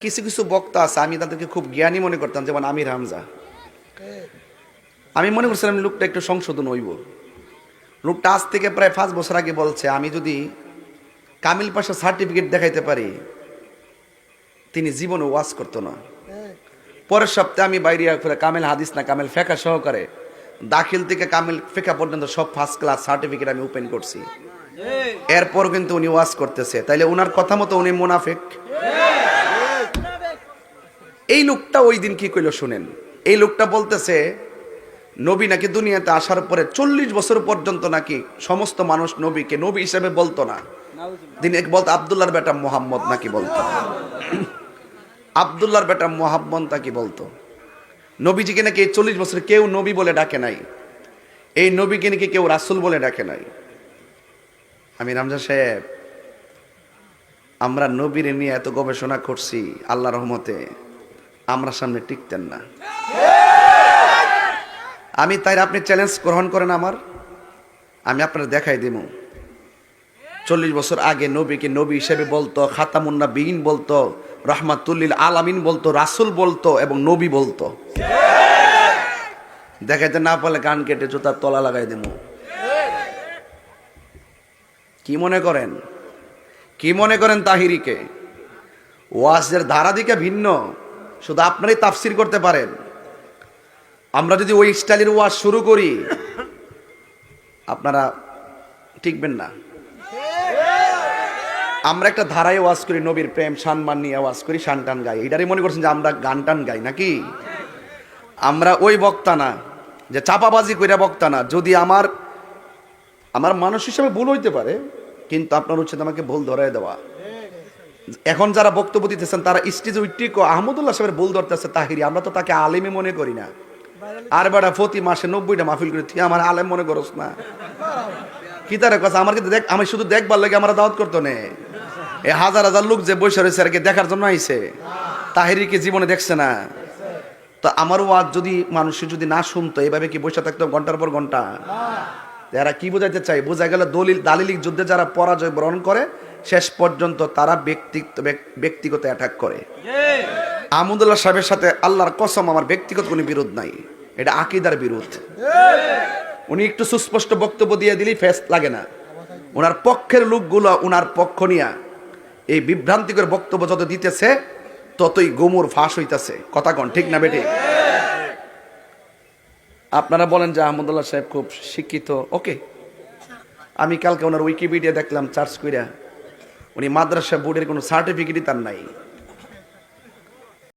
কিছু কিছু বক্তা আছে আমি তাদেরকে খুব জ্ঞানী মনে করতাম যেমন আমির হামজা। আমি মনে করছিলাম লোকটা একটু সংশোধন হইব। লোকটা আজ থেকে প্রায় পাঁচ বছর আগে বলছে আমি যদি কামিল পাশা সার্টিফিকেট দেখাইতে পারি তিনি জীবনে ওয়াজ করতো না। পরের সপ্তাহে আমি বাইরে ফেলে কামেল হাদিস না কামেল ফেকা সহকারে দাখিল থেকে কামেল ফেকা পর্যন্ত সব ফার্স্ট ক্লাস সার্টিফিকেট আমি ওপেন করছি। এরপর কিন্তু উনি ওয়াজ করতেছে। তাইলে ওনার কথা মতো উনি মুনাফেক। এই লোকটা ওই দিন কি কইলো শুনেন? এই লোকটা বলতেছে, নবী নাকি দুনিয়াতে আসার পরে চল্লিশ বছর পর্যন্ত নাকি সমস্ত মানুষ নবীকে নবী হিসেবে বলতো না? দিন এক বলতো, আবদুল্লাহর বেটা মোহাম্মদ নাকি বলতো? আবদুল্লাহর বেটা মোহাম্মদ নাকি বলতো? নবীজিকে নাকি এই চল্লিশ বছর কেউ নবী বলে ডাকে নাই। এই নবীকে নাকি কেউ রাসুল বলে ডাকে নাই। আমি রামজা সাহেব, আমরা নবীর নিয়ে এত গবেষণা করছি আল্লাহ রহমতে। আমরা সামনে টিকতেন না। আমি তাই আপনি চ্যালেঞ্জ গ্রহণ করেন আমার। আমি আপনার দেখাই দিব। চল্লিশ বছর আগে নবীকে নবী হিসেবে বলতো খাতামুন্না বিহীন বলতো, রহমাতুল্লিল আলামিন বলতো, রাসুল বলতো এবং নবী বলতো। দেখাইতে না পারলে গান কেটে জুতার তলা লাগাই দেব। কি মনে করেন? কি মনে করেন তাহিরিকে? ওয়াজের ধারা দিকে ভিন্ন। শুধু আপনারই তাফসির করতে পারেন। আমরা যদি ওই স্টাইলের ওয়াজ শুরু করি, আপনারা টিকবেন না। আমরা একটা ধারায় ওয়াজ করি, নবীর প্রেম, সম্মান নিয়ে ওয়াজ করি টান গাই। এটারই মনে করছেন যে আমরা গান টান গাই নাকি? আমরা ওই বক্তা না, যে চাপাবাজি কইরা বক্তা না। যদি আমার আমার মানুষ হিসেবে ভুল হইতে পারে, কিন্তু আপনার উচিত আমাকে ভুল ধরাই দেওয়া। এখন যারা বক্তব্য দিতেছেন, তারা স্টেজে উইটিক আহমদুল্লাহ সাহেবের ভুল ধরতেছে তাহিরি। আমরা তো তাকে আলেমই মনে করি না। আর বেড়া প্রতি মাসে নব্বইটা মাহফিল করে। তুই আমার আলেম মনে করস না। কি তার কথা আমার কিন্তু দেখ আমি শুধু দেখবার লাগে আমার দাওয়াত করতো নে। এই হাজার হাজার লোক যে বসে রয়েছে আর কি দেখার জন্য আইছে? তাহিরিকে জীবনে দেখছে না? তো আমার ওয়াজ যদি মানুষ যদি না শুনতো এভাবে কি বসে থাকতো ঘণ্টার পর ঘণ্টা? এরা কি বোঝাইতে চাই? বোঝা গেল দলিল, দালিলিক যুদ্ধে যারা পরাজয় বরণ করে, শেষ পর্যন্ত তারা ব্যক্তিগত ব্যক্তিগত অ্যাটাক করে। আহমদুল্লাহ সাহেবের সাথে আল্লাহর কসম, আমার ব্যক্তিগত কোনো বিরোধ নাই। এটা আকিদার বিরোধ। উনি একটু সুস্পষ্ট বক্তব্য দিয়ে দিলেই ফেস লাগে না। ওনার পক্ষের লোকগুলো ওনার পক্ষ নিয়া এই বিভ্রান্তিকর বক্তব্য যত দিতেছে, ততই গোমর ফাঁস হইতাছে। কথা কন, ঠিক না বেটি আপনারা বলেন যে আহমদুল্লাহ সাহেব খুব শিক্ষিত। ওকে। আমি কালকে ওনার উইকিপিডিয়া দেখলাম চার্জ কইরা। উনি মাদ্রাসা বোর্ডের কোনো সার্টিফিকেটই তার নাই।